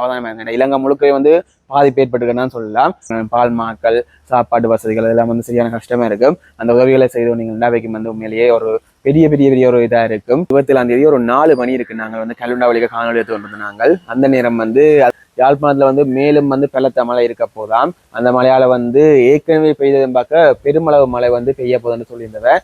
அவதானமாக இலங்கை முழுக்க வந்து பாதிப்பு ஏற்பட்டுருக்குன்னு சொல்லலாம். பால் மாக்கள் சாப்பாடு வசதிகள் இதெல்லாம் வந்து சரியான கஷ்டமா இருக்கும் அந்த உதவிகளை செய்து நீங்கள் இண்டாவைக்கும் வந்து உண்மையிலேயே ஒரு பெரிய பெரிய பெரிய ஒரு இதாக இருக்கும். இருபத்தேழாம் தேதி ஒரு நாலு மணி இருக்கு. நாங்கள் வந்து கல்லுண்டா வழிக காணொலி எடுத்து வந்தது நாங்கள். அந்த நேரம் வந்து யாழ்ப்பாணத்துல வந்து மேலும் வந்து பலத்த மழை இருக்க போதாம். அந்த மழையால வந்து ஏற்கனவே பெய்ததும் பார்க்க பெருமளவு மழை வந்து பெய்ய போதுன்னு சொல்லியிருந்தவன்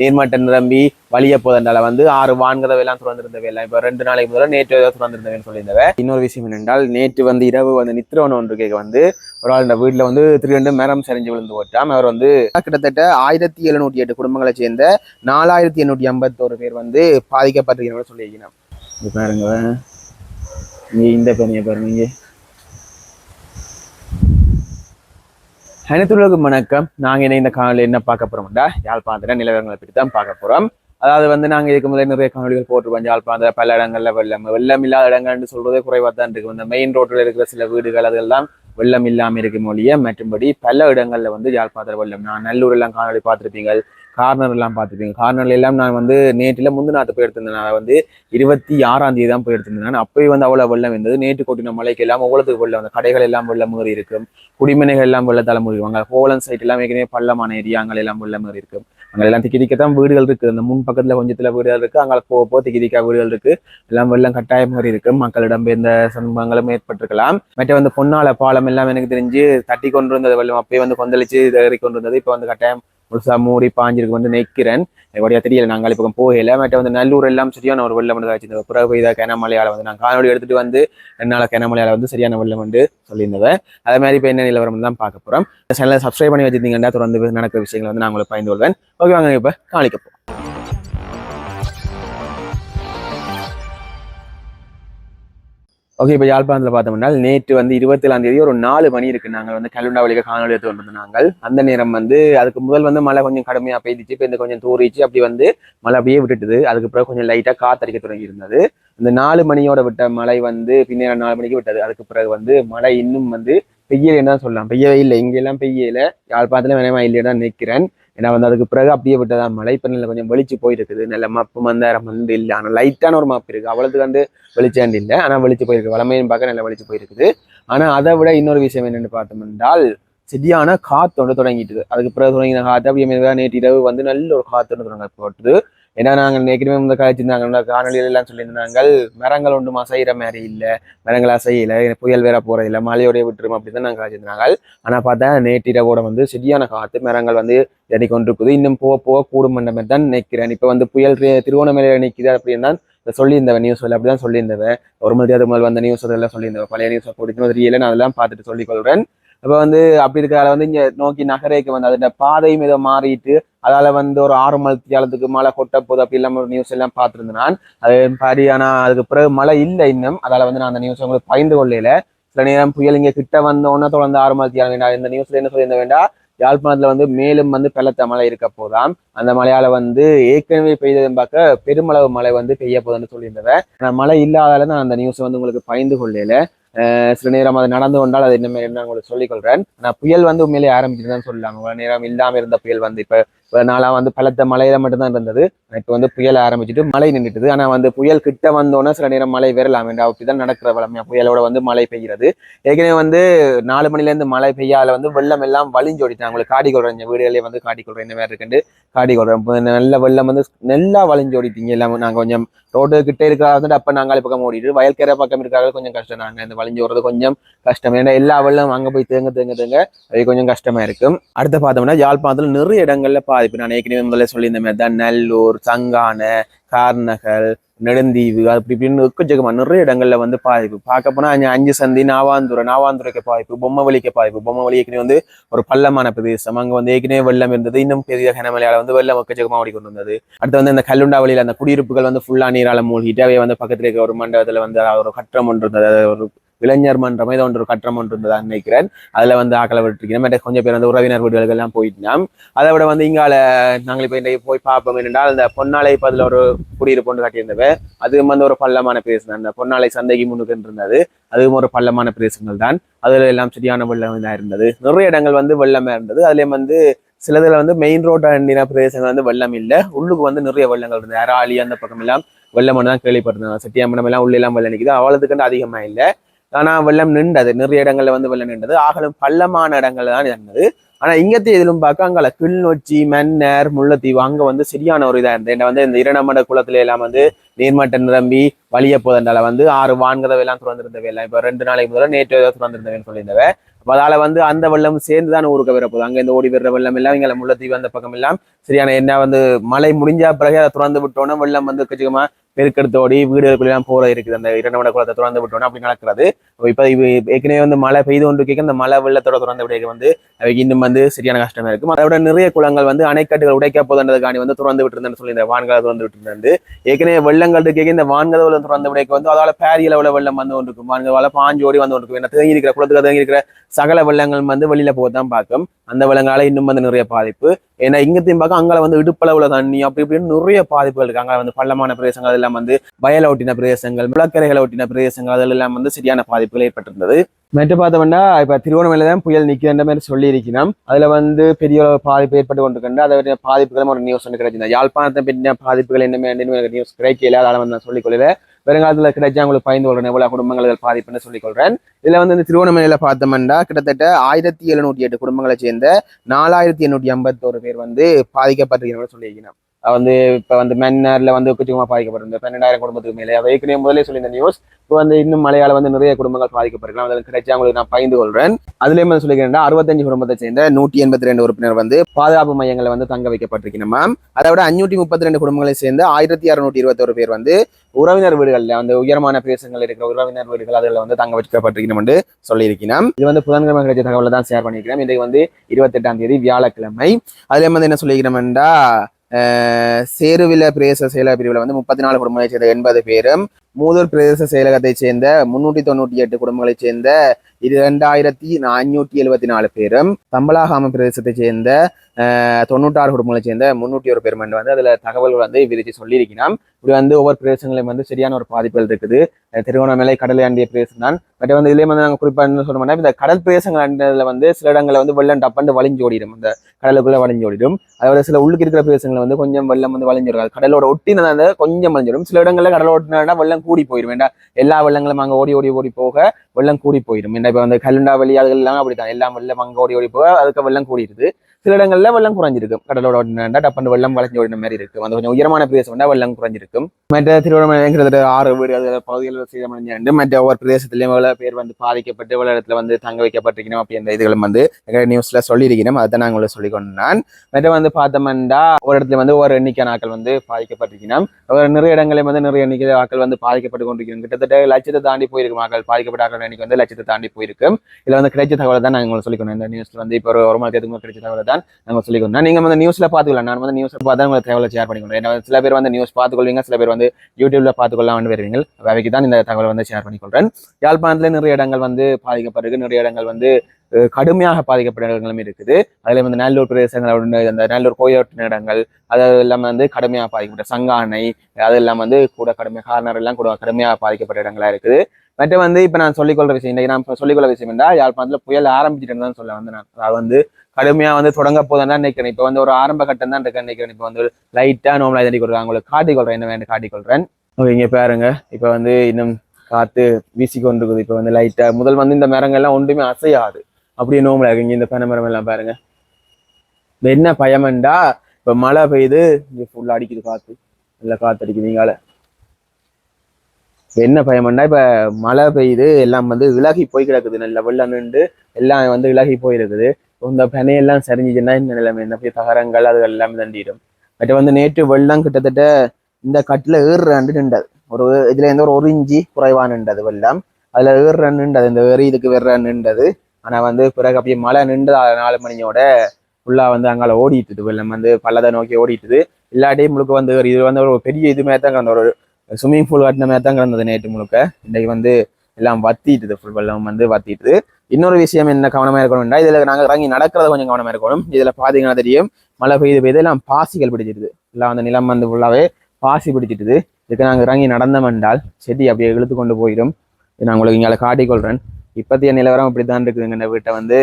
நீர்மட்டம் நிரம்பி வழிய போதண்டால வந்து ஆறு வான்கதவை எல்லாம் திறந்திருந்தவை எல்லாம். இப்போ ரெண்டு நாளைக்கு முதல்ல நேற்று ஏதாவது திறந்திருந்தவன் சொல்லியிருந்தவன் இன்னொரு விஷயம் என்னென்றால் நேற்று வந்து இரவு வந்து நித்திரவன் ஒன்று கேட்க வந்து ஒரு ஆள் இந்த வீட்டில் வந்து திருண்டு மரம் சரிஞ்சு விழுந்து போட்டாம். அவர் வந்து கிட்டத்தட்ட ஆயிரத்தி எழுநூற்றி எட்டு குடும்பங்களை சேர்ந்த நாலாயிரத்தி எண்ணூற்றி ஐம்பத்தோரு பேர் வந்து பாதிக்கப்பட்டிருக்கிறவங்க சொல்லியிருக்கணும் இது பாருங்க. இங்கே இந்த பணியை பாருங்க. இங்கே அனைத்துலகம் வணக்கம். நாங்க என்ன இந்த காணொலி என்ன பார்க்க போறோம்டா யாழ்ப்பாணத்துல நிலவரங்களை பற்றி தான் பார்க்க போறோம். அதாவது வந்து நாங்க இதுக்கு முதல்ல நிறைய காணொலிகள் போட்டிருப்போம் யாழ்ப்பாணத்துல பல இடங்கள்ல வெள்ளம் வெள்ளம் இல்லாத இடங்கள்னு சொல்றதே குறைவா தான் இருக்கு. இந்த மெயின் ரோட்ல இருக்கிற சில வீடுகள் அதெல்லாம் வெள்ளம் இல்லாம இருக்கும் மொழிய மற்றும்படி பல இடங்கள்ல வந்து யாழ்ப்பாணத்துல வெள்ளம். நான் நல்லூர் எல்லாம் காணொலி பார்த்திருப்பீங்க. கார்னர் எல்லாம் பார்த்துருப்பீங்க கார்னர்ல எல்லாம் நான் வந்து நேற்றுல முந்தினாத்து போய் எடுத்திருந்தேன். நான் வந்து இருபத்தி ஆறாம் தேதி தான் போய் எடுத்திருந்தேன். நான் அப்பயும் வந்து அவ்வளவு வெள்ளம் இருந்தது. நேற்று கொட்டின மலைக்கு எல்லாம் அவ்வளோத்துக்கு வெள்ளம் வந்து கடைகள் எல்லாம் வெள்ளம் மீறி இருக்கும். குடிமனைகள் எல்லாம் வெள்ளத்தால மூடி இருக்கும். சைட் எல்லாம் ஏற்கனவே பள்ளமான ஏரியா அங்கே எல்லாம் வெள்ளம் மீறி இருக்கும். அங்கே எல்லாம் திக்கி தான் வீடுகள் இருக்கு அந்த முன் பக்கத்துல கொஞ்சத்துல வீடுகள் இருக்கு. அங்கே போக போக திக்கி திக்கா வீடுகள் இருக்கு. எல்லாம் வெள்ளம் கட்டாயம் மாதிரி இருக்கு மக்களிடம் எந்த சம்பவங்களும் ஏற்பட்டிருக்கலாம். மற்ற வந்து பொன்னால பாலம் எல்லாம் எனக்கு தெரிஞ்சு தட்டி கொண்டு இருந்தது வெள்ளம். அப்பயே வந்து கொந்தளிச்சு ஏறி கொண்டு இருந்தது இப்போ வந்து கட்டாயம் முழுசா மூடி பாஞ்சிருக்கு வந்து நிற்கிறேன் எப்படியா தெரியல நாங்கள் இப்போ போகல மற்ற வந்து நல்லூர் எல்லாம் சரியான ஒரு வெள்ளம் வந்து ஆச்சு இந்த பிறகு இதாக கனமலையால வந்து நான் காணொலி எடுத்துட்டு வந்து என்னால் கனமலையால வந்து சரியான வெள்ளம் வந்து சொல்லியிருந்தவன். அதே மாதிரி இப்போ என்ன நிலவரம் தான் பார்க்க போறோம். இந்த சேனலை சப்ஸ்கிரைப் பண்ணி வச்சிருந்தீங்கன்னா தொடர்ந்து நடக்கிற விஷயங்களை வந்து நான் உங்களுக்கு பயந்து கொள்வேன். ஓகே வாங்க இப்போ காணிக்க ஓகே இப்போ யாழ்ப்பாணத்தில் பார்த்தோம்னா நேற்று வந்து இருபத்தேழாம் தேதி ஒரு நாலு மணி இருக்கு. நாங்கள் வந்து கல்லுண்டா வழிக காணொலி எடுத்து வந்தோம் நாங்கள். அந்த நேரம் வந்து அதுக்கு முதல் வந்து மழை கொஞ்சம் கடுமையாக பெய்துச்சு. இப்போ இந்த கொஞ்சம் தூரிச்சு அப்படி வந்து மழை அப்படியே விட்டுட்டுது. அதுக்கு பிறகு கொஞ்சம் லைட்டாக காத்தடிக்க தொடங்கி இருந்தது இந்த நாலு மணியோட விட்ட மழை வந்து பின்னேற நாலு மணிக்கு விட்டது. அதுக்கு பிறகு வந்து மழை இன்னும் வந்து பெய்யலைன்னு தான் சொல்லலாம். பெய்யவே இல்லை. இங்கெல்லாம் பெய்யலை. யாழ்ப்பாணத்தில் வேணாமா இல்லைன்னு தான் நிற்கிறேன் ஏன்னா வந்து அதுக்கு பிறகு அப்படியே விட்டதான் மழை இப்போ நல்ல கொஞ்சம் வெளிச்சு போயிருக்குது. நல்ல மப்பு மந்தாரம் வந்து இல்லை. ஆனால் லைட்டான ஒரு மப்பு இருக்குது அவ்வளோத்துக்கு வந்து வெளிச்சாண்டு இல்லை. ஆனால் வெளிச்சு போயிருக்கு. வளமையும் பார்க்க நல்லா வெளிச்சு போயிருக்குது. ஆனால் அதை விட இன்னொரு விஷயம் என்னென்னு பார்த்தோம் என்றால் சரியான காற்று ஒன்று தொடங்கிட்டுது அதுக்கு பிறகு தொடங்கின காற்று அப்படியே நேற்று இரவு வந்து நல்ல ஒரு காத்து தொடங்க போட்டுது ஏன்னா நாங்கள் ஏற்கனவே இந்த காய்ச்சிருந்தாங்க காணொலியில எல்லாம் சொல்லியிருந்தாங்க மரங்கள் ஒன்றும் அசைகிற மாதிரி இல்லை மரங்கள் அசையலை புயல் வேற போகிறது இல்லை மழையோடைய விட்டுரும் அப்படி தான் நாங்கள் காய்ச்சிருந்தாங்க ஆனால் பார்த்தா நேற்றிட கூட வந்து சரியான காற்று மரங்கள் வந்து இறங்கி கொண்டிருக்குது இன்னும் போக போக கூடும் என்ற மாதிரி தான் நிற்கிறேன் இப்போ வந்து புயல் திருவோணமலையில் நிற்கிது அப்படின்னு தான் சொல்லியிருந்தவன் நியூஸ் அப்படி தான் சொல்லியிருந்தவன். ஒரு மணி அது முதல் வந்த நியூஸ் அதெல்லாம் சொல்லியிருந்தவன். பழைய நியூஸ் போட்டு தெரியல நான் அதெல்லாம் பார்த்துட்டு சொல்லிக்கொள்கிறேன் இப்போ வந்து அப்படி இருக்கிறதால வந்து இங்கே நோக்கி நகரேக்கு வந்து அதோட பாதையும் இதை மாறிட்டு அதால வந்து ஒரு ஆறு மணித்தியாலத்துக்கு மழை கொட்ட போது அப்படி இல்லாமல் ஒரு நியூஸ் எல்லாம் பார்த்துருந்தேன் நான். அது பாரி ஆனால் அதுக்கு பிறகு மழை இல்லை இன்னும். அதால வந்து நான் அந்த நியூஸ் உங்களுக்கு பயந்து கொள்ளையில சில நேரம் புயல் இங்கே கிட்ட வந்த உடனே தொடர்ந்து ஆறு மணித்தியாலம் வேண்டாம் இந்த நியூஸ்ல என்ன சொல்லியிருந்த வேண்டாம் யாழ்ப்பாணத்துல வந்து மேலும் வந்து பலத்த மழை இருக்க போதாம். அந்த மழையால வந்து ஏற்கனவே பெய்ததும் பார்க்க பெருமளவு மழை வந்து பெய்ய போகுதுன்னு சொல்லியிருந்தவன். ஆனால் மழை இல்லாதால நான் அந்த நியூஸ் வந்து உங்களுக்கு பயந்து கொள்ளையில சில நேரம் அது நடந்து கொண்டால் அது என்ன நான் உங்களுக்கு சொல்லிக்கொள்கிறேன் கொள்றேன். புயல் வந்து உண்மையிலே ஆரம்பிச்சுதான் தான் சொல்லலாம் இவ்வளவு நேரம் இல்லாமல் இருந்த புயல் வந்து இப்போ நாளாக வந்து பலத்த மழையில மட்டும்தான் இருந்தது. இப்போ வந்து புயல் ஆரம்பிச்சுட்டு மழை நின்றுட்டுது ஆனால் வந்து புயல் கிட்ட வந்தோன்னே சில நேரம் மழை வரலாம் என்ற அப்படிதான் நடக்கிற வளமையா புயலோட வந்து மழை பெய்கிறது. ஏற்கனவே வந்து நாலு மணிலேருந்து மழை பெய்யால வந்து வெள்ளம் எல்லாம் வழிஞ்சோடிட்டாங்க உங்களுக்கு காடி கொள்றேன். இந்த வீடுகளே வந்து காடி கொள்றேன். இந்த மாதிரி இருக்குண்டு காடி கொள்றேன். நல்ல வெள்ளம் வந்து நல்லா வழிஞ்சோடிட்டீங்க எல்லாம் நாங்க கொஞ்சம் ரோடு கிட்டே இருக்கிற வந்துட்டு அப்ப நாங்கள் பக்கம் ஓடிட்டு வயல்கரை பக்கம் இருக்கிறாங்க கொஞ்சம் கஷ்டம். நாங்க இந்த வளைஞ்சு வர்றது கொஞ்சம் கஷ்டம். ஏன்னா எல்லா வெள்ளம் அங்க போய் தேங்க தேங்க தேங்க அது கொஞ்சம் கஷ்டமா இருக்கும். அடுத்து பார்த்தோம்னா யாழ்ப்பாணத்தில் நிறைய இடங்கள்ல பாதிப்பு நான் ஏற்கனவே முதல்ல சொல்லியிருந்த மாதிரி தான் நல்லூர் சங்கான கார்நகல் நெடுந்தீவு அப்படி இப்படின்னு எக்கச்சக்கமா நிறைய இடங்கள்ல வந்து பாதிப்பு பார்க்க போனா அஞ்சு சந்தி நாவாந்துரை நாவாந்துரைக்கு பாதிப்பு பொம்மை பாதிப்பு பொம்மை வழி ஏற்கனவே வந்து ஒரு பள்ளமான பிரதேசம். அங்க வந்து ஏற்கனவே வெள்ளம் இருந்தது. இன்னும் பெரிய கனமலையால் வந்து வெள்ளம் எக்கச்சக்கமா ஓடிக்கொண்டு வந்தது அடுத்து வந்து இந்த கல்லுண்டா வழியில அந்த குடியிருப்புகள் வந்து ஃபுல்லா நீரால மூழ்கிட்டு அவை வந்து பக்கத்துல இருக்க ஒரு மண்டபத்துல வந்து ஒரு கட்டம் ஒன்று இருந்தது. ஒரு இளைஞர் மன்றம் ஏதோ ஒன்று ஒரு ஒன்று இருந்ததா நினைக்கிறேன். அதில் வந்து ஆக்களை விட்டுருக்கேன் மற்ற கொஞ்சம் பேர் வந்து உறவினர் வீடுகளுக்கு எல்லாம் போயிட்டோம். அதை விட வந்து இங்கால நாங்கள் இப்போ இன்றைக்கு போய் பார்ப்போம் என்னென்றால் அந்த பொன்னாலை இப்போ அதில் ஒரு குடியிருப்பு ஒன்று கட்டியிருந்தவ அதுவும் வந்து ஒரு பள்ளமான பிரதேசம் அந்த பொன்னாலை சந்தைக்கு முன்னுக்கு இருந்தது அதுவும் ஒரு பள்ளமான பிரதேசங்கள் தான். அதில் எல்லாம் சரியான வெள்ளம் தான் இருந்தது. நிறைய இடங்கள் வந்து வெள்ளமாக இருந்தது. அதுலேயும் வந்து சிலதுல வந்து மெயின் ரோட் அண்டின பிரதேசங்கள் வந்து வெள்ளம் இல்லை. உள்ளுக்கு வந்து நிறைய வெள்ளங்கள் இருந்தது. அராளி அந்த பக்கம் எல்லாம் வெள்ளம் தான் கேள்விப்பட்டிருந்தாங்க சட்டியாமணம் எல்லாம் உள்ளே எல்லாம் வெள்ளம் நிற்குது அவ்வளவுக்கு அதிகமாக இல்லை. ஆனால் வெள்ளம் நின்றது. நிறைய இடங்கள்ல வந்து வெள்ளம் நின்றது. ஆகலும் பள்ளமான இடங்கள் தான் இருந்தது ஆனால் இங்கத்தை இதிலும் பார்க்க அங்கே கிளிநொச்சி மன்னர் முல்லைத்தீவு அங்கே வந்து சரியான ஒரு இதாக இருந்தது. என்ன வந்து இந்த இரணமட குளத்துல எல்லாம் வந்து நீர்மட்டம் நிரம்பி வழிய போதண்டால வந்து ஆறு வான்கதவை எல்லாம் திறந்திருந்தவை எல்லாம். இப்போ ரெண்டு நாளைக்கு முதல்ல நேற்று ஏதோ திறந்திருந்தவேன்னு சொல்லியிருந்தவ. அதால வந்து அந்த வெள்ளம் சேர்ந்து தான் ஊருக்கு வர அங்க இந்த ஓடி வர்ற வெள்ளம் எல்லாம் இங்க முல்லைத்தீவு அந்த பக்கம் எல்லாம் சரியான என்ன வந்து மழை முடிஞ்ச பிறகு அதை திறந்து விட்டோன்னா வெள்ளம் வந்து கச்சிகமா பெருக்கெடுத்தோடி வீடுகளுக்குள்ளெல்லாம் போற இருக்குது. அந்த இரண்டு குளத்தை திறந்து விட்டோன்னா அப்படி நடக்கிறது. இப்ப இது ஏற்கனவே வந்து மழை பெய்து கொண்டு கேட்க அந்த மழை வெள்ளத்தோட திறந்து விட வந்து அவைக்கு இன்னும் வந்து சரியான கஷ்டமா இருக்கும். அதை விட நிறைய குளங்கள் வந்து அணைக்கட்டுகள் உடைக்க போதுன்றதுக்காண்டி வந்து திறந்து விட்டுருந்தேன்னு சொல்லி இந்த வான்களை திறந்து விட்டுருந்து ஏற்கனவே வெள்ளங்கள் கேட்க இந்த வான்கதவுல திறந்து விடைக்கு வந்து அதால பேரிய அளவுல வெள்ளம் வந்து கொண்டு இருக்கும் வான்கதவால பாஞ்சு ஓடி வந்து கொண்டு இருக்கும் ஏன்னா தேங்கி இருக்கிற குளத்துக்கு தேங்கி இருக்கிற சகல வெள்ளங்கள் வந்து வெளியில போக தான் பார்க்கும். அந்த வெள்ளங்களால இன்னும் வந்து நிறைய பாதிப்பு. ஏன்னா இங்கத்தையும் பார்க்க அங்கே வந்து இடுப்பளவுல தண்ணி அப்படி இப்படின்னு நிறைய பாதிப்புகள் இருக்கு. அங்கே வந்து பள்ளமான பிரதேசங்கள் எல்லாம் வந்து வயல ஒட்டின பிரதேசங்கள் முளக்கரைகளை ஒட்டின பிரதேசங்கள் அதெல்லாம் வந்து சரியான பாதிப்புகள் ஏற்பட்டிருந்தது. மற்ற பார்த்தோம்னா இப்ப திருவண்ணாமலை தான் புயல் நிக்கிற மாதிரி சொல்லி இருக்கிறோம் அதுல வந்து பெரிய பாதிப்பு ஏற்பட்டு கொண்டிருக்கின்ற அதை பற்றின பாதிப்புகளும் ஒரு நியூஸ் ஒன்று கிடைச்சிருந்தேன் யாழ்ப்பாணத்தை பற்றின பாதிப்புகள் என்னமே நியூஸ் கிடைக்கல அதனால வந்து நான் சொல்லிக்கொள்வேன் வருங்காலத்தில் கிடைச்சா உங்களுக்கு பயந்து கொள்றேன். எவ்வளோ குடும்பங்கள் பாதிப்புன்னு சொல்லிக்கொள்றேன். இதுல வந்து இந்த திருவண்ணாமலையில் பார்த்தோம்னா கிட்டத்தட்ட ஆயிரத்தி எழுநூற்றி எட்டு குடும்பங்களை சேர்ந்த நாலாயிரத்தி எண்ணூற்றி ஐம்பத்தோரு பேர் வந்து பாதிக்கப்பட்டிருக்கிறவங்க சொல்லியிருக்கிறோம் வந்து இப்ப வந்து மன்னர்ல வந்து குச்சிகமா பாதிக்கப்பட்டிருந்த பன்னெண்டாயிரம் குடும்பத்துக்கு மேலே. அதை ஏற்கனவே முதலே சொல்லியிருந்த நியூஸ் இப்போ வந்து இன்னும் மழையால வந்து நிறைய குடும்பங்கள் பாதிக்கப்பட்டிருக்கலாம் அதில் கிடைச்சா அவங்களுக்கு நான் பயந்து கொள்றேன். அதுலயும் வந்து சொல்லிக்கிறேன் அறுபத்தஞ்சு குடும்பத்தை சேர்ந்த நூற்றி எண்பத்தி ரெண்டு உறுப்பினர் வந்து பாதுகாப்பு மையங்களை வந்து தங்க வைக்கப்பட்டிருக்கணுமா அதை விட அஞ்சூற்றி முப்பத்தி ரெண்டு குடும்பங்களை சேர்ந்து ஆயிரத்தி அறுநூற்றி இருபத்தொரு பேர் வந்து உறவினர் வீடுகள்ல அந்த உயரமான பிரதேசங்கள் இருக்கிற உறவினர் வீடுகள் அதில் வந்து தங்க வைக்கப்பட்டிருக்கணும் என்று சொல்லியிருக்கிறோம் இது வந்து புதன்கிழமை கிடைச்ச தகவலை தான் ஷேர் பண்ணியிருக்கிறோம் இன்றைக்கு வந்து இருபத்தெட்டாம் தேதி வியாழக்கிழமை. அதுல வந்து என்ன சொல்லிக்கிறோம்டா சேருவில பிரதேச செயலக பிரிவில் வந்து முப்பத்தி நாலு குடும்பங்களைச் சேர்ந்த எண்பது பேரும் மூதூர் பிரதேச செயலகத்தைச் சேர்ந்த முன்னூற்றி தொண்ணூற்றி எட்டு குடும்பங்களைச் சேர்ந்த இரண்டாயிரத்தி நானூற்றி எழுபத்தி நாலு பேரும் தம்பலாகாம பிரதேசத்தை சேர்ந்த தொண்ணூற்றாறு குடும்பங்களை சேர்ந்த முன்னூற்றி ஒரு பேரும் வந்து அதுல தகவல்கள் வந்து விரிச்சு சொல்லியிருக்கிறோம் இப்படி வந்து ஒவ்வொரு பிரதேசங்களையும் வந்து சரியான ஒரு பாதிப்புகள் இருக்குது. திருவண்ணாமலை கடலை அண்டிய பிரதேசம் தான் பட் வந்து இதுலேயே வந்து நாங்கள் குறிப்பாக என்ன சொல்லணும்னா இந்த கடல் பிரதேசங்கள் அண்டதுல வந்து சில இடங்களில் வந்து வெள்ளம் டப்பண்டு வலிஞ்சு ஓடிடும் அந்த கடலுக்குள்ள வலிஞ்சு ஓடிடும் அதோட சில உள்ளுக்கு இருக்கிற பிரதேசங்கள் வந்து கொஞ்சம் வெள்ளம் வந்து வலிஞ்சிடும் கடலோட ஒட்டினதாக வந்து கொஞ்சம் வழிஞ்சிடும். சில இடங்களில் கடலோட்டினா வெள்ளம் கூடி போயிடும் வேண்டாம் எல்லா வெள்ளங்களும் அங்கே ஓடி ஓடி ஓடி போக வெள்ளம் கூடி போயிடும் என்ன இப்போ வந்து கல்லுண்டா வழி அதுகள் எல்லாம் அப்படித்தான். எல்லாம் வெள்ளம் அங்கே ஓடி ஓடி போக அதுக்கு வெள்ளம் கூடிடுது. சில இடங்கள்ல வெள்ளம் குறைஞ்சிருக்கும். கடலோட ஒட்டினா டப்பன் வெள்ளம் வளைஞ்சு ஓடின மாதிரி இருக்கும் அந்த கொஞ்சம் உயரமான பிரதேசம் வெள்ளம் குறைஞ்சிருக்கும். மற்ற திருவண்ணாமலை கிட்டத்தட்ட ஆறு வீடு அது பகுதிகளில் சேதமடைஞ்சு மற்ற ஒவ்வொரு பிரதேசத்திலையும் எவ்வளவு பேர் வந்து பாதிக்கப்பட்டு எவ்வளவு இடத்துல வந்து தங்க வைக்கப்பட்டிருக்கணும் அப்படின்ற இதுகளும் வந்து நியூஸ்ல சொல்லியிருக்கிறோம் அதை நான் உங்களை சொல்லிக் மற்ற வந்து பார்த்தோம்னா ஒரு இடத்துல வந்து ஒரு எண்ணிக்கை ஆட்கள் வந்து பாதிக்கப்பட்டிருக்கணும். ஒரு நிறைய இடங்களில் வந்து நிறைய எண்ணிக்கை ஆட்கள் வந்து பாதிக்கப்பட்டு கொண்டிருக்கணும். கிட்டத்தட்ட லட்சத்தை தாண்டி போயிருக்கும் ஆட்கள். பாதிக்கப்பட்ட ஆக்கள் எண்ணிக்கை வந்து லட்சத்தை தாண்டி போயிருக்கும். இதில் வந்து கிடைச்ச தகவலை தான் நான் உங்களுக்கு சொல்லிக்கணும் இந்த நியூஸ்ல வந்து இப்போ ஒரு ஒரு மணி கிடைச்ச தகவலை தான் நாங்கள் சொல்லிக்கணும். நீங்க வந்து நியூஸில் பாத்துக்கலாம் நான் வந்து நியூஸ்ல பார்த்து உங்களுக்கு தகவலை ஷேர் பண்ணிக்கொள்றேன் ஏன்னா சில பேர் வந்து நியூஸ் பார்த்துக்கொள்வீங்க சில பேர் வந்து யூடியூப்ல பார்த்துக்கொள்ளலாம் வந்து வருவீங்க அவைக்கு தான் இந்த தகவலை வந்து ஷேர் பண்ணிக்கொள்றேன். யாழ்ப்பாணத்துல நிறைய இடங்கள் வந்து பாதிக்கப்பட்டிருக்கு நிறைய இடங்கள் வந்து கடுமையாக பாதிக்கப்பட்ட இடங்களும் இருக்குது. அதில் வந்து நல்லூர் பிரதேசங்கள் அந்த நல்லூர் கோயிலொட்டின இடங்கள் அது எல்லாம் வந்து கடுமையாக பாதிக்கப்பட்ட சங்கானை அது எல்லாம் வந்து கூட கடுமையாக கார்னர் எல்லாம் கூட கடுமையாக பாதிக்கப்பட்ட இடங்களா இருக்குது. மற்ற வந்து இப்போ நான் சொல்லிக்கொள்ள விஷயம் இன்னைக்கு நான் இப்போ சொல்லிக்கொள்ள விஷயம் என்றால் யாழ்ப்பாணத்துல புயல் ஆரம்பிச்சுட்டு தான் சொல்ல வந்து நான். அதாவது வந்து கடுமையா வந்து தொடங்க போதான் நினைக்கிறேன். இப்போ வந்து ஒரு ஆரம்ப கட்டம் தான் இருக்கேன் நினைக்கிறேன். இப்போ வந்து லைட்டா நோமலா தண்ணி கொடுக்குறாங்க உங்களுக்கு காட்டிக்கொள்றேன். என்ன வேண்டு காட்டிக்கொள்றேன். இங்க பாருங்க. இப்போ வந்து இன்னும் காத்து வீசி கொண்டிருக்குது இப்போ வந்து லைட்டா முதல் வந்து இந்த மரங்கள் எல்லாம் ஒன்றுமே அசையாது. அப்படியே நோமலா இருக்கு. இங்க இந்த பனை மரம் எல்லாம் பாருங்க என்ன பயமண்டா? இப்ப மழை பெய்யுது. இங்க ஃபுல்லா அடிக்குது காத்து. நல்லா காத்து அடிக்குது இங்கால. இப்ப என்ன பயமண்டா? இப்ப மழை பெய்யுது. எல்லாம் வந்து விலகி போய் கிடக்குது. நல்ல வெள்ளம் நின்று எல்லாம் வந்து விலகி போயிருக்குது. இந்த பனையெல்லாம் சரிஞ்சிச்சுன்னா இந்த நிலைமை இந்த போய் தகரங்கள் அது எல்லாமே தண்டிடும். பட் வந்து நேற்று வெள்ளம் கிட்டத்தட்ட இந்த கட்டில் ஏறுறாண்டு நின்றது. ஒரு இதுல இருந்து ஒரு ஒரு இஞ்சி குறைவா நின்றது வெள்ளம். அதுல ஏறுற நின்றது இந்த ஏறி இதுக்கு வேற நின்றது. ஆனா வந்து பிறகு அப்படியே மழை நின்று நாலு மணியோட ஃபுல்லா வந்து அங்கால ஓடிட்டுது வெள்ளம். வந்து பள்ளத்தை நோக்கி ஓடிட்டுது. இல்லாட்டியும் முழுக்க வந்து இது வந்து ஒரு பெரிய இது மாதிரி தான் கிடந்த ஒரு ஸ்விம்மிங் பூல் கட்டின மாதிரி தான் கிடந்தது நேற்று முழுக்க. இன்றைக்கு வந்து எல்லாம் வத்திட்டுது ஃபுல் வெள்ளம் வந்து வத்திட்டுது இன்னொரு விஷயம் என்ன கவனமா இருக்கணும்னா இதில் நாங்கள் இறங்கி நடக்கிறத கொஞ்சம் கவனமாக இருக்கணும். இதில் பார்த்தீங்கன்னா தெரியும். மழை பெய்து பெய்து எல்லாம் பாசிகள் பிடிச்சிடுது எல்லாம் அந்த நிலம் வந்து ஃபுல்லாகவே பாசி பிடிச்சிட்டுது இதுக்கு நாங்கள் இறங்கி நடந்தோம் என்றால் செடி அப்படியே இழுத்து கொண்டு போயிடும். நான் உங்களுக்கு இங்கே காட்டிக்கொள்கிறேன். இப்பத்திய நிலவரம் இப்படித்தான் இருக்குதுங்க. இந்த வீட்டை வந்து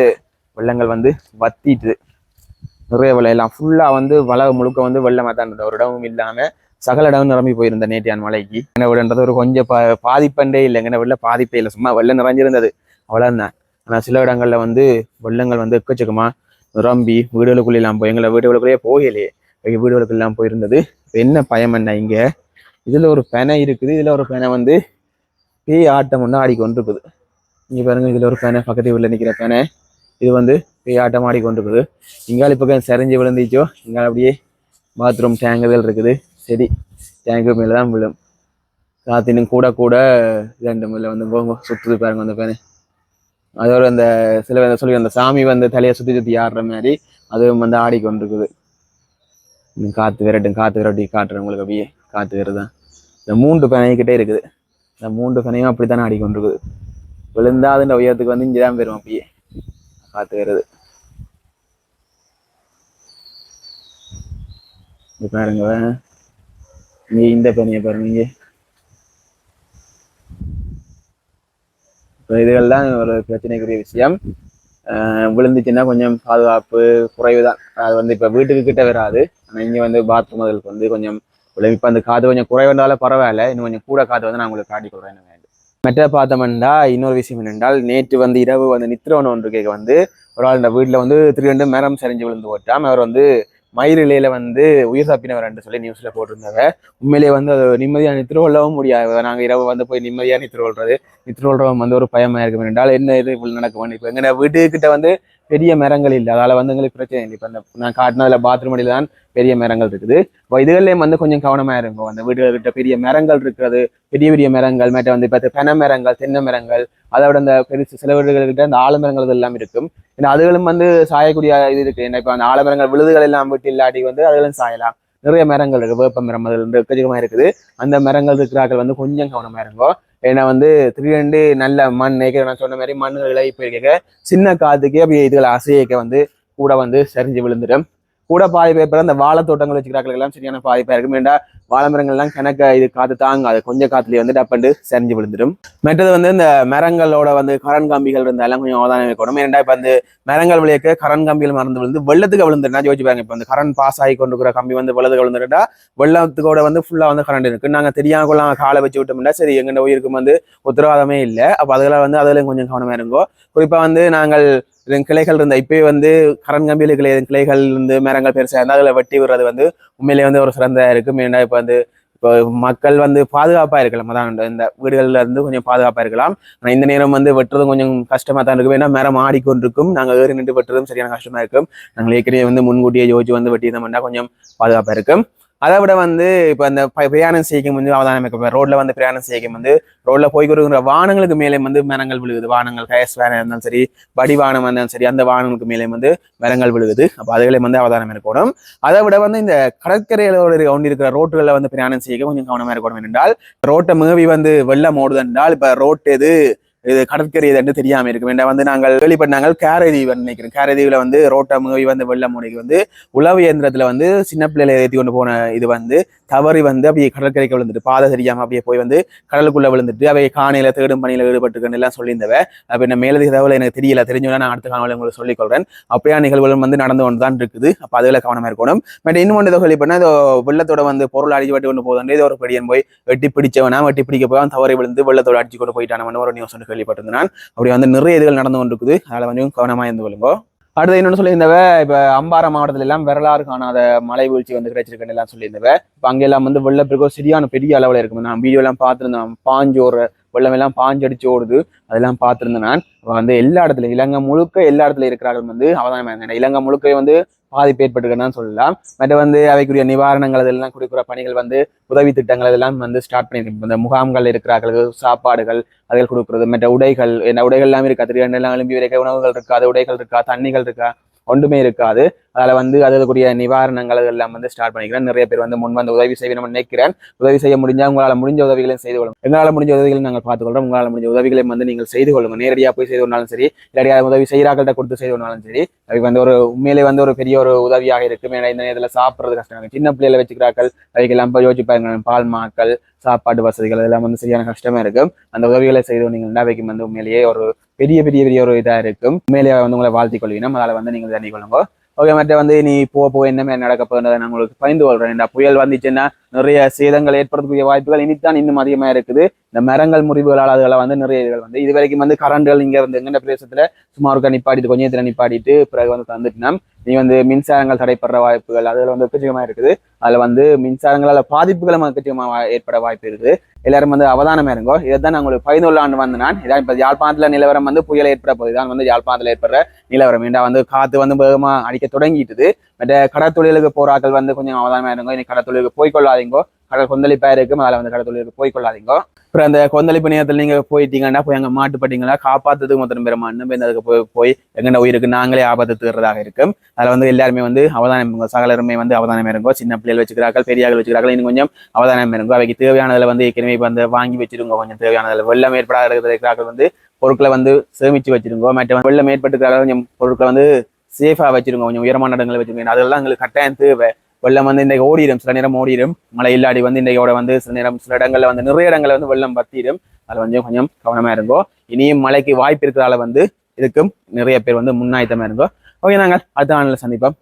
வெள்ளங்கள் வந்து வத்திட்டுது நிறைய வெள்ளம் எல்லாம் ஃபுல்லாக வந்து வள முழுக்க வந்து வெள்ளமாக தான் இருந்தது. ஒரு இடமும் இல்லாமல் சகல இடம் நிரம்பி போயிருந்த நேட்டியான் மலைக்கு. என்ன விடன்றது ஒரு கொஞ்சம் பா பாதிப்பண்டே இல்லை. எங்கன்னா வெளில பாதிப்பே இல்லை. சும்மா வெள்ளம் நிறைஞ்சிருந்தது. அவ்வளோதான் ஆனால் சில இடங்களில் வந்து வெள்ளங்கள் வந்து எக்கச்சக்கமாக நிரம்பி வீடுகளுக்குள்ளெல்லாம் போய் எங்களை வீடுகளுக்குள்ளேயே போகலையே எங்கள் போயிருந்தது. என்ன பயம் என்ன இங்கே? இதில் ஒரு பெனை இருக்குது. இதில் ஒரு பெனை வந்து பேய் ஆட்டம் ஒன்று ஆடிக்கொண்டிருக்குது இங்கே பாருங்க இதில் ஒரு பெனை. பக்கத்து வீட்டில் நிற்கிற பெனை. இது வந்து பேய் ஆட்டம் ஆடிக்கொண்டிருக்குது இங்கால இப்போ சரிஞ்சு விழுந்துச்சோ? இங்கால அப்படியே பாத்ரூம் டேங்குதல் இருக்குது. சரி டேங்கு மேலே தான் விழும். காத்தினும் இன்னும் கூட கூட ரெண்டு மேலே வந்து போங்க சுற்றுது பாருங்க அந்த பேனை அதோட அந்த சில பேர் சொல்லி அந்த சாமி வந்து தலையை சுற்றி சுற்றி ஆடுற மாதிரி அதுவும் வந்து ஆடிக்கொண்டிருக்குது காற்று விரட்டும் காற்று விரட்டி காட்டுறேன் உங்களுக்கு அப்படியே. காற்று விரதான் இந்த மூன்று பனைக்கிட்டே இருக்குது. இந்த மூன்று பனையும் அப்படித்தானே ஆடிக்கொண்டிருக்குது விழுந்தா அதுன்ற உயரத்துக்கு வந்து இங்கே தான் போயிடும் அப்படியே. காற்று வருது இது பாருங்க. இங்கே இந்த பனியை பாருங்க. இதுகள்லாம் ஒரு பிரச்சனைக்குரிய விஷயம். விழுந்துச்சுன்னா கொஞ்சம் பாதுகாப்பு குறைவு தான் அது வந்து இப்போ வீட்டுக்கு கிட்ட வராது. ஆனால் இங்கே வந்து பாத்ரூம் அதுக்கு வந்து கொஞ்சம் விழுந்து இப்போ அந்த காது கொஞ்சம் குறைவந்தாலும் பரவாயில்ல. இன்னும் கொஞ்சம் கூட காற்று வந்து நான் உங்களுக்கு காட்டி கொடுறேன் வேண்டும் பார்த்தோம்னா இன்னொரு விஷயம் என்னென்றால் நேற்று வந்து இரவு வந்து நித்திரவன் ஒன்று கேட்க வந்து ஒரு ஆள் இந்த வீட்டில் வந்து திருண்டு மரம் சரிஞ்சு விழுந்து போட்டாம் அவர் வந்து மயிரிலையில வந்து உயிர் தப்பினவர் என்று சொல்லி நியூஸ்ல போட்டிருந்தாங்க. உண்மையிலேயே வந்து அது நிம்மதியாக நித்திர கொள்ளவும் முடியாது. நாங்கள் இரவு வந்து போய் நிம்மதியாக நித்திர கொள்றது நித்திர வந்து ஒரு பயமா இருக்கும். என்றால் என்ன இது இப்படி நடக்க இப்போ எங்க வீட்டுக்கிட்ட வந்து பெரிய மரங்கள் இல்லை. அதால வந்து எங்களுக்கு பிரச்சனை இல்லை. இப்போ அந்த நான் காட்டினதுல பாத்ரூம் அடியில் தான் பெரிய மரங்கள் இருக்குது. இப்போ இதுகள்லேயும் வந்து கொஞ்சம் கவனமாக இருக்கும் அந்த வீடுகள்கிட்ட பெரிய மரங்கள் இருக்கிறது பெரிய பெரிய மரங்கள் மேட்ட வந்து இப்போ பென மரங்கள் தென்னை மரங்கள் அதை விட அந்த பெருசு சில வீடுகள்கிட்ட அந்த ஆலமரங்கள் இதெல்லாம் இருக்கும். ஏன்னா அதுகளும் வந்து சாயக்கூடிய இது இருக்குது ஏன்னா இப்போ அந்த ஆலமரங்கள் விழுதுகள் எல்லாம் விட்டு இல்லாட்டி வந்து அதுகளும் சாயலாம். நிறைய மரங்கள் இருக்குது வேப்ப மரம் அதில் வந்து எக்கச்சக்கமா இருக்குது. அந்த மரங்கள் இருக்கிறார்கள் வந்து கொஞ்சம் கவனமாக இருக்கும் ஏன்னா வந்து திடீரெண்டு நல்ல மண் ஏற்கனவே நான் சொன்ன மாதிரி மண்ணுகள் இழை போயிருக்க சின்ன காத்துக்கே அப்படியே இதுகளை அசையக்க வந்து கூட வந்து சரிஞ்சு விழுந்துடும். கூட பாதி பேப்பர் அந்த வாழை தோட்டங்கள் வச்சுக்கிறார்கள். எல்லாம் சரியான பாதிப்பா இருக்கும். ஏன்னா வாழை மரங்கள்லாம் கணக்க இது காத்து தாங்காது. கொஞ்சம் காத்துலயே வந்து டப்பண்டு சரிஞ்சு விழுந்துடும். மற்றது வந்து இந்த மரங்களோட வந்து கரண் கம்பிகள் இருந்தாலும் கொஞ்சம் அவதானம் இருக்கணும். ஏன்னா இப்ப அந்த மரங்கள் விளையக்க கரண் கம்பிகள் மறந்து விழுந்து வெள்ளத்துக்கு விழுந்துருந்தா யோசிச்சு பாருங்க. இப்ப வந்து கரண் பாஸ் ஆகி கொண்டு இருக்கிற கம்பி வந்து வெள்ளத்துக்கு விழுந்துட்டா வெள்ளத்துக்கோட வந்து ஃபுல்லா வந்து கரண்ட் இருக்கு. நாங்க தெரியாம கொள்ள காலை வச்சு விட்டோம்னா சரி எங்க உயிருக்கும் வந்து உத்தரவாதமே இல்லை. அப்ப அதெல்லாம் வந்து அதுல கொஞ்சம் கவனமா இருங்கோ. குறிப்பா வந்து நாங்கள் இதன் கிளைகள் இருந்த இப்பயே வந்து கரண் கம்பியில் கிளை கிளைகள் இருந்து மரங்கள் பெருசாக இருந்தால் அதில் வெட்டி விடுறது வந்து உண்மையிலேயே வந்து ஒரு சிறந்த இருக்கும் ஏன்னா இப்போ வந்து இப்போ மக்கள் வந்து பாதுகாப்பாக இருக்கலாம். அதான் இந்த- வீடுகளில் இருந்து கொஞ்சம் பாதுகாப்பாக இருக்கலாம். ஆனால் இந்த நேரம் வந்து வெட்டுறதும் கொஞ்சம் கஷ்டமாக தான் இருக்கும். ஏன்னா மரம் ஆடிக்கொண்டிருக்கும். நாங்கள் ஏறி நின்று வெட்டுறதும் சரியான கஷ்டமாக இருக்கும். நாங்கள் ஏற்கனவே வந்து முன்கூட்டியே யோசிச்சு வந்து வெட்டி இருந்தோம்னா கொஞ்சம் பாதுகாப்பாக இருக்கும். அதை விட வந்து இப்போ அந்த ப- பிரயாணம் செய்யும் வந்து அவதானம் இப்போ ரோட்ல வந்து பிரயாணம் செய்யும் வந்து ரோட்ல போய் கொடுக்குற வானங்களுக்கு மேலே வந்து மரங்கள் விழுகுது. வானங்கள் கயஸ் வேனம் இருந்தாலும் சரி வடி வானம் இருந்தாலும் சரி அந்த வானங்களுக்கு மேலே வந்து மரங்கள் விழுகுது. அப்போ அதுகளை வந்து அவதானம் இருக்கணும் அதை விட வந்து இந்த கடற்கரையோட ஒன்று இருக்கிற ரோட்டுகளில் வந்து பிரயாணம் செய்ய கொஞ்சம் கவனமா இருக்கணும். என்றால் ரோட்டை மேவி வந்து வெள்ளம் ஓடுது என்றால் இப்போ ரோட் எது? இது கடற்கரை எதுன்னு தெரியாமல் இருக்கும் வேண்டாம் வந்து நாங்கள் கேள்விப்பட்டாங்க கேரதீவு நினைக்கிறேன். கேரதீவில் வந்து ரோட்டை மேவி வந்து வெள்ளம் ஓடிக்கு வந்து உளவு இயந்திரத்தில் வந்து சின்ன பிள்ளைகளை ஏற்றி கொண்டு போன இது வந்து தவறி வந்து அப்படியே கடற்கரைக்கு விழுந்துட்டு பாதை தெரியாம அப்படியே போய் வந்து கடலுக்குள்ள விழுந்துட்டு அவை காணையில தேடும் பணியில ஈடுபட்டுக்கன்னு எல்லாம் சொல்லியிருந்தவ அப்ப என்ன மேலதிக தகவல் எனக்கு தெரியல தெரிஞ்சோன்னா நான் அடுத்த காணொலி உங்களுக்கு சொல்லிக் கொள்றேன். அப்படியா நிகழ்வுகளும் வந்து நடந்து கொண்டு தான் இருக்குது. அப்ப அதுல கவனமா இருக்கணும். பட் இன்னும் ஒன்று சொல்லி பண்ணா வெள்ளத்தோட வந்து பொருள் அடிச்சு கொண்டு போதும் இது ஒரு பெரியன் போய் வெட்டி பிடிச்சவனா வெட்டி பிடிக்க போய் அவன் தவறி விழுந்து வெள்ளத்தோட அடிச்சு கொண்டு போயிட்டான ஒரு நியூஸ் ஒன்று நான். அப்படி வந்து நிறைய இதுகள் நடந்து கொண்டிருக்குது. அதில் கொஞ்சம் கவனமா இருந்து கொள்ளுங்க. அடுத்து இன்னொன்று சொல்லியிருந்தவ இப்போ அம்பாரா மாவட்டத்துல எல்லாம் வரலாறு காணாத மலை வீழ்ச்சி வந்து கிடைச்சிருக்குன்னு எல்லாம் சொல்லியிருந்தவ இப்போ அங்கெல்லாம் வந்து வெள்ளப்பெருக்கோ சரியான பெரிய அளவில் இருக்கும். நான் வீடியோ எல்லாம் பார்த்துருந்தேன். பாஞ்சு வெள்ளம் எல்லாம் பாஞ்சு அடிச்சு ஓடுது. அதெல்லாம் பார்த்துருந்தேன் நான். வந்து எல்லா இடத்துலயும் இலங்கை முழுக்க எல்லா இடத்துல இருக்கிறார்கள் வந்து அவதானமா இலங்கை முழுக்க வந்து பாதிப்பு ஏற்பட்டிருக்குன்னு சொல்லலாம். மற்ற வந்து அவைக்குரிய நிவாரணங்கள் இதெல்லாம் கொடுக்குற பணிகள் வந்து உதவி திட்டங்கள் இதெல்லாம் வந்து ஸ்டார்ட் பண்ணியிருக்கு இந்த முகாம்கள் இருக்கிறார்கள் சாப்பாடுகள் அதில் கொடுக்குறது மற்ற உடைகள் என்ன உடைகள் எல்லாம் இருக்கா? திடீர்னு எல்லாம் எழும்பி வைக்க உணவுகள் இருக்காது உடைகள் இருக்கா? தண்ணிகள் இருக்கா? ஒன்றுமே இருக்காது. அதில் வந்து அதற்குரிய நிவாரணங்கள் எல்லாம் வந்து ஸ்டார்ட் பண்ணிக்கிறேன். நிறைய பேர் வந்து முன் வந்து உதவி செய்ய நம்ம நினைக்கிறேன். உதவி செய்ய முடிஞ்சால் உங்களால் முடிஞ்ச உதவிகளையும் செய்து கொள்ளுங்க. எங்களால் முடிஞ்ச உதவிகளை நாங்கள் பார்த்துக்கொள்றோம். உங்களால் முடிஞ்ச உதவிகளையும் வந்து நீங்கள் செய்து கொள்ளுங்க. நேரடியாக போய் செய்து கொண்டாலும் சரி இல்லாட்டி உதவி செய்கிறாக்கள்கிட்ட கொடுத்து செய்து கொண்டாலும் சரி அது வந்து ஒரு உண்மையிலே வந்து ஒரு பெரிய ஒரு உதவியாக இருக்கும். ஏன்னா இந்த நேரத்தில் சாப்பிட்றது கஷ்டம். சின்ன பிள்ளைகளை வச்சுக்கிறார்கள். அதுக்கெல்லாம் போய் யோசிச்சு பாருங்க பால் மாக்கள் சாப்பாடு வசதிகள் இதெல்லாம் வந்து சரியான கஷ்டமா இருக்கும். அந்த உதவிகளை செய்து நீங்கள் அவைக்கும் வந்து உண்மையிலேயே ஒரு பெரிய பெரிய பெரிய ஒரு இதா இருக்கும். உண்மையிலேயே வந்து உங்களை வாழ்த்திக் கொள்வீங்க அதால வந்து நீங்கள் தண்ணி கொள்ளுங்க. ஓகே மற்ற வந்து நீ போக போக என்ன மாதிரி நடக்க போகுதுன்றதை நான் உங்களுக்கு பயந்து கொள்றேன். புயல் வந்துச்சுன்னா நிறைய சேதங்கள் ஏற்படுத்தக்கூடிய வாய்ப்புகள் இனித்தான் இன்னும் அதிகமா இருக்குது. இந்த மரங்கள் முறிவுகளால் அதுகளை வந்து நிறைய இதுகள் வந்து இது வரைக்கும் வந்து கரண்ட்கள் இங்க இருந்து எங்க பிரதேசத்துல சுமார் ஒருக்கா நிப்பாட்டிட்டு கொஞ்சம் நேரத்துல நிப்பாடிட்டு பிறகு வந்து தந்துட்டுனா நீ வந்து மின்சாரங்கள் தடைப்படுற வாய்ப்புகள் அதுல வந்து எக்கச்சக்கமா இருக்குது. அதுல வந்து மின்சாரங்களால பாதிப்புகளும் எக்கச்சக்கமா வா- ஏற்பட வாய்ப்பு இருக்குது. எல்லாரும் வந்து அவதானம் இருங்கோ. இதைத்தான் நான் உங்களுக்கு பதினொரு ஆண்டு வந்து நான் இதான் இப்ப யாழ்ப்பாணத்துல நிலவரம் வந்து புயல் ஏற்பட போகுது. தான் வந்து யாழ்ப்பாணத்துல ஏற்படுற நிலவரம். ஏண்டா வந்து காத்து வந்து வேகமா அடிக்க தொடங்கிட்டுது. மற்ற கடற்தொழிலுக்கு போராக்கள் வந்து கொஞ்சம் அவதானமா இருங்கோ. இனி கடற்தொழிலுக்கு போய் கொள்ளாதீங்கோ. கடல் கொந்தளிப்பா இருக்கும் அதில் வந்து கடற்தொழிலுக்கு போய் கொள்ளாதீங்கோ. அப்புறம் அந்த கொந்தளிப்பு நேரத்தில் நீங்க போயிட்டீங்கன்னா போய் அங்க மாட்டுப்பட்டீங்களா காப்பாத்துறதுக்கு மொத்தம் பெருமா இன்னும் அதுக்கு போய் போய் எங்கண்ட உயிருக்கு நாங்களே ஆபத்து தீர்றதாக இருக்கும். அதுல வந்து எல்லாருமே வந்து அவதானம் இருங்கோ சகலருமே வந்து அவதானம் இருங்கோ சின்ன பிள்ளைகள் வச்சுக்கிறார்கள் பெரியார்கள் வச்சுக்கிறார்கள் இன்னும் கொஞ்சம் அவதானம் இருங்கோ அவைக்கு தேவையானதுல வந்து ஏற்கனவே வந்து வாங்கி வச்சிருங்க கொஞ்சம் தேவையானதுல. வெள்ளம் ஏற்படாத இருக்கிறார்கள் வந்து பொருட்களை வந்து சேமிச்சு வச்சிருங்கோ. மற்ற வெள்ளம் ஏற்பட்டுக்கிறார்கள் கொஞ்சம் பொருட்களை வந்து சேஃபா வச்சிருங்க. கொஞ்சம் உயரமான இடங்களை வச்சிருங்க அதெல்லாம் எங்களுக்கு கட்டாயம் தேவை. வெள்ளம் வந்து இன்றைக்கு ஓடிடும் சில நேரம் ஓடிடும் மழை இல்லாடி வந்து இன்றைக்கோட வந்து சில நேரம் சில இடங்களில் வந்து நிறைய இடங்களில் வந்து வெள்ளம் பத்திடும் அதில் கொஞ்சம் கொஞ்சம் கவனமாக இருங்கோ. இனியும் மழைக்கு வாய்ப்பு இருக்கிறதால வந்து இதுக்கும் நிறைய பேர் வந்து முன்னாயத்தமாக இருங்கோ. ஓகே நாங்கள் அடுத்த ஆண்டில் சந்திப்போம்.